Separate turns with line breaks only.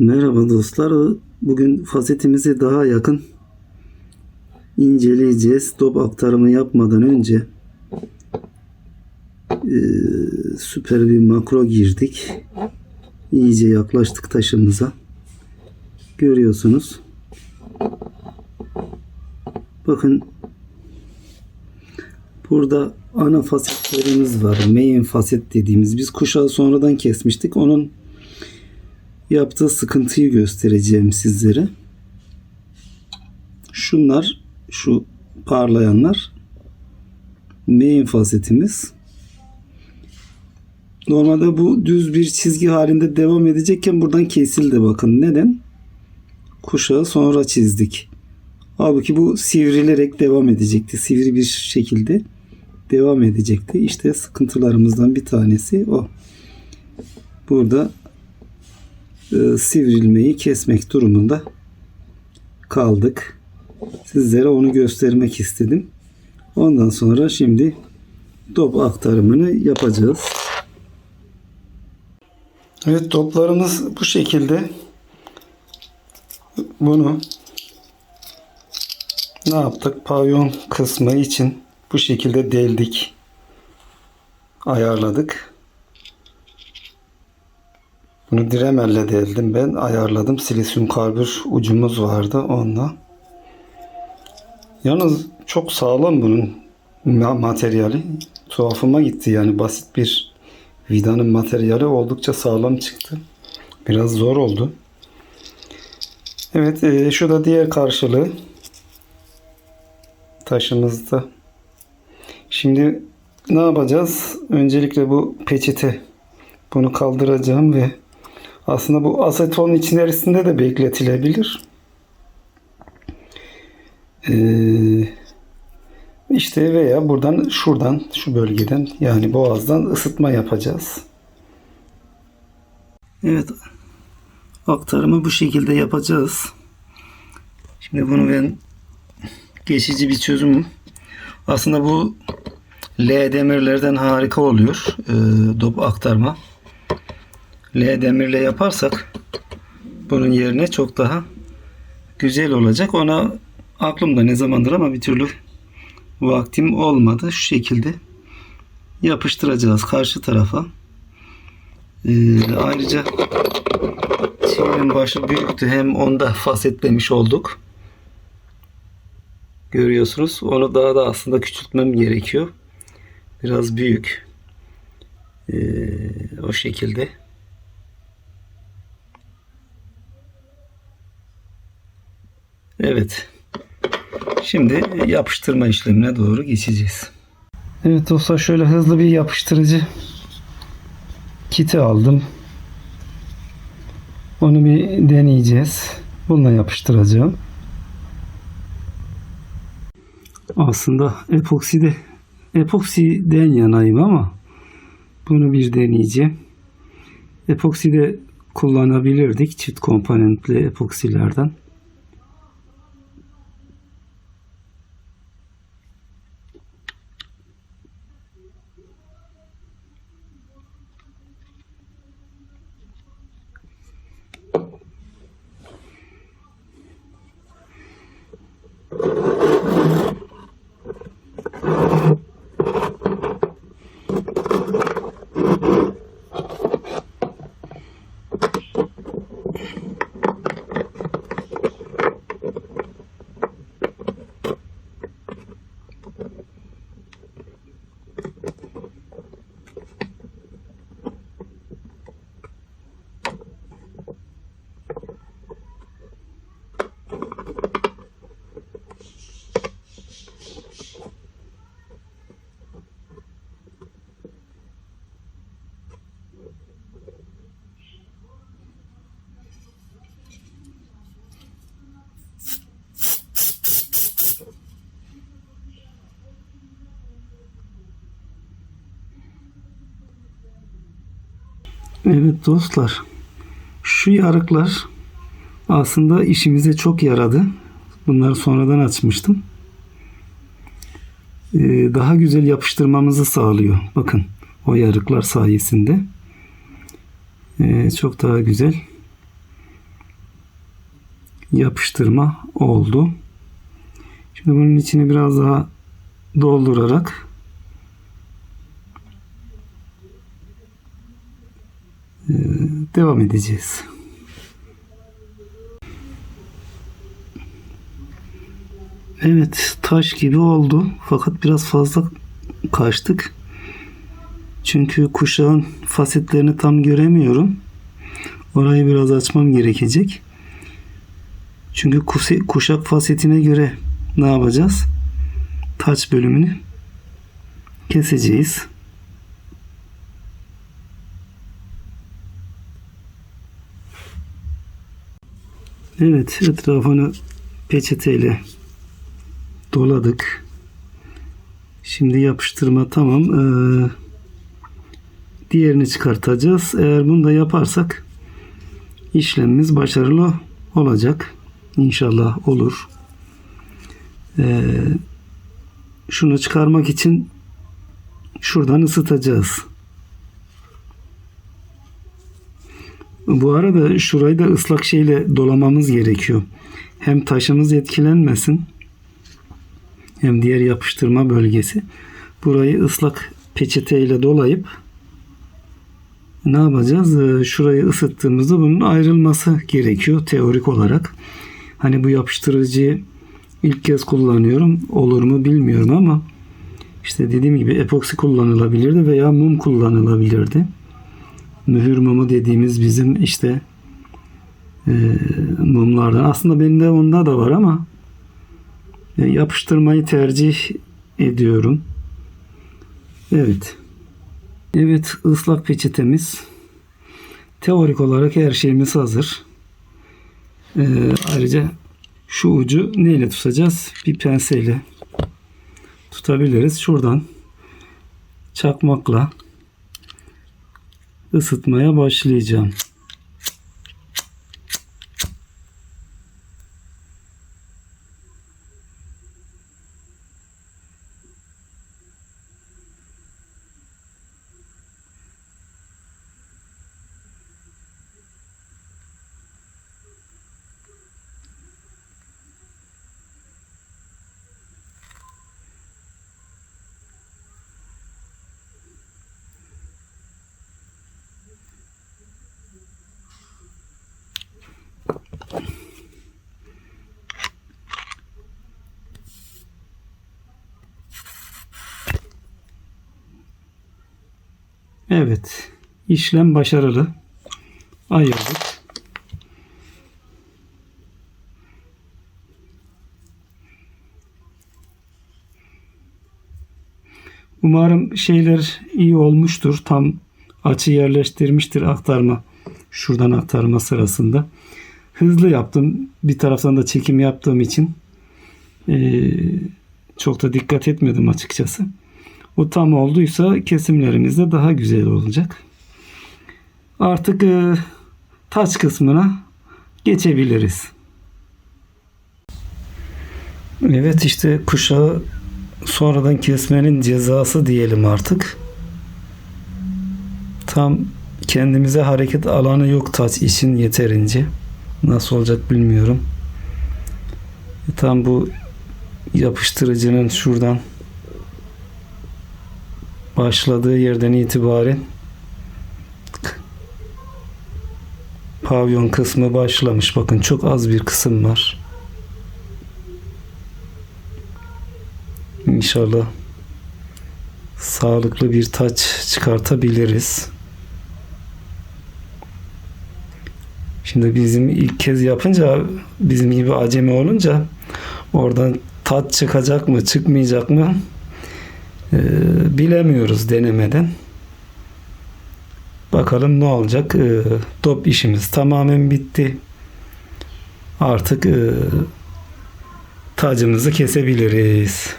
Merhaba dostlar. Bugün fasetimizi daha yakın inceleyeceğiz. Top aktarımı yapmadan önce eee, süper bir makro girdik. İyice yaklaştık taşımıza. Görüyorsunuz. Bakın burada ana fasetlerimiz var. Main faset dediğimiz. Biz kuşağı sonradan kesmiştik. Onun yaptığı sıkıntıyı göstereceğim sizlere. Şunlar şu parlayanlar main fasetimiz. Normalde bu düz bir çizgi halinde devam edecekken buradan kesildi bakın. Neden? Kuşağı sonra çizdik. Halbuki bu sivrilerek devam edecekti. Sivri bir şekilde devam edecekti. İşte sıkıntılarımızdan bir tanesi o. Burada sivrilmeyi kesmek durumunda kaldık. Sizlere onu göstermek istedim. Ondan sonra şimdi top aktarımını yapacağız. Evet toplarımız bu şekilde. Bunu ne yaptık? Pavyon kısmı için bu şekilde deldik. Ayarladık. Bunu Dremel'le deldim ben. Ayarladım. Silisyum karbür ucumuz vardı onunla. Yalnız çok sağlam bunun ma- materyali. Tuhafıma gitti yani basit bir vidanın materyali oldukça sağlam çıktı. Biraz zor oldu. Evet e, şu da diğer karşılığı. Taşımızda. Şimdi ne yapacağız? Öncelikle bu peçete bunu kaldıracağım ve aslında bu aseton içerisinde de bekletilebilir. Ee, işte veya buradan şuradan şu bölgeden yani boğazdan ısıtma yapacağız. Evet. Aktarımı bu şekilde yapacağız. Şimdi bunu ben geçici bir çözümüm. Aslında bu L demirlerden harika oluyor. E, dop aktarma. L demirle yaparsak bunun yerine çok daha güzel olacak. Ona aklımda ne zamandır ama bir türlü vaktim olmadı. Şu şekilde yapıştıracağız karşı tarafa. Ee, ayrıca çivimin başı büyüktü. Hem onda fasetlemiş olduk. Görüyorsunuz. Onu daha da aslında küçültmem gerekiyor. Biraz büyük. Ee, o şekilde. Evet. Şimdi yapıştırma işlemine doğru geçeceğiz. Evet dostlar şöyle hızlı bir yapıştırıcı kiti aldım. Onu bir deneyeceğiz. Bununla yapıştıracağım. Aslında epokside epoksiden yanayım ama bunu bir deneyeceğim. Epokside kullanabilirdik çift komponentli epoksilerden. Evet dostlar. Şu yarıklar aslında işimize çok yaradı. Bunları sonradan açmıştım. Ee, daha güzel yapıştırmamızı sağlıyor. Bakın o yarıklar sayesinde. Ee, çok daha güzel yapıştırma oldu. Şimdi bunun içini biraz daha doldurarak devam edeceğiz. Evet taş gibi oldu fakat biraz fazla kaçtık. Çünkü kuşağın fasetlerini tam göremiyorum. Orayı biraz açmam gerekecek. Çünkü kuşak fasetine göre ne yapacağız? Taç bölümünü keseceğiz. Evet etrafını peçeteyle doladık. Şimdi yapıştırma tamam. Ee, diğerini çıkartacağız. Eğer bunu da yaparsak işlemimiz başarılı olacak. İnşallah olur. Ee, şunu çıkarmak için şuradan ısıtacağız. Bu arada şurayı da ıslak şeyle dolamamız gerekiyor. Hem taşımız etkilenmesin hem diğer yapıştırma bölgesi. Burayı ıslak peçeteyle dolayıp ne yapacağız? Ee, Şurayı ısıttığımızda bunun ayrılması gerekiyor teorik olarak. Hani bu yapıştırıcıyı ilk kez kullanıyorum. Olur mu bilmiyorum ama işte dediğim gibi epoksi kullanılabilirdi veya mum kullanılabilirdi. Mühür mumu dediğimiz bizim işte e, mumlardan. Aslında bende onda da var ama e, yapıştırmayı tercih ediyorum. Evet. Evet ıslak peçetemiz. Teorik olarak her şeyimiz hazır. Ee, ayrıca şu ucu neyle tutacağız? Bir penseyle tutabiliriz. Şuradan çakmakla ısıtmaya başlayacağım. Evet. işlem başarılı. Ayırdık. Umarım şeyler iyi olmuştur. Tam açı yerleştirmiştir aktarma. Şuradan aktarma sırasında. Hızlı yaptım. Bir taraftan da çekim yaptığım için eee, çok da dikkat etmedim açıkçası. O tam olduysa kesimlerimiz de daha güzel olacak. Artık e, taç kısmına geçebiliriz. Evet işte kuşağı sonradan kesmenin cezası diyelim artık. Tam kendimize hareket alanı yok taç için yeterince. Nasıl olacak bilmiyorum. Tam bu yapıştırıcının şuradan başladığı yerden itibaren pavyon kısmı başlamış. Bakın çok az bir kısım var. İnşallah sağlıklı bir taç çıkartabiliriz. Şimdi bizim ilk kez yapınca bizim gibi acemi olunca oradan tat çıkacak mı çıkmayacak mı ee, bilemiyoruz denemeden. Bakalım ne olacak. Ee, top işimiz tamamen bitti. Artık e, tacımızı kesebiliriz.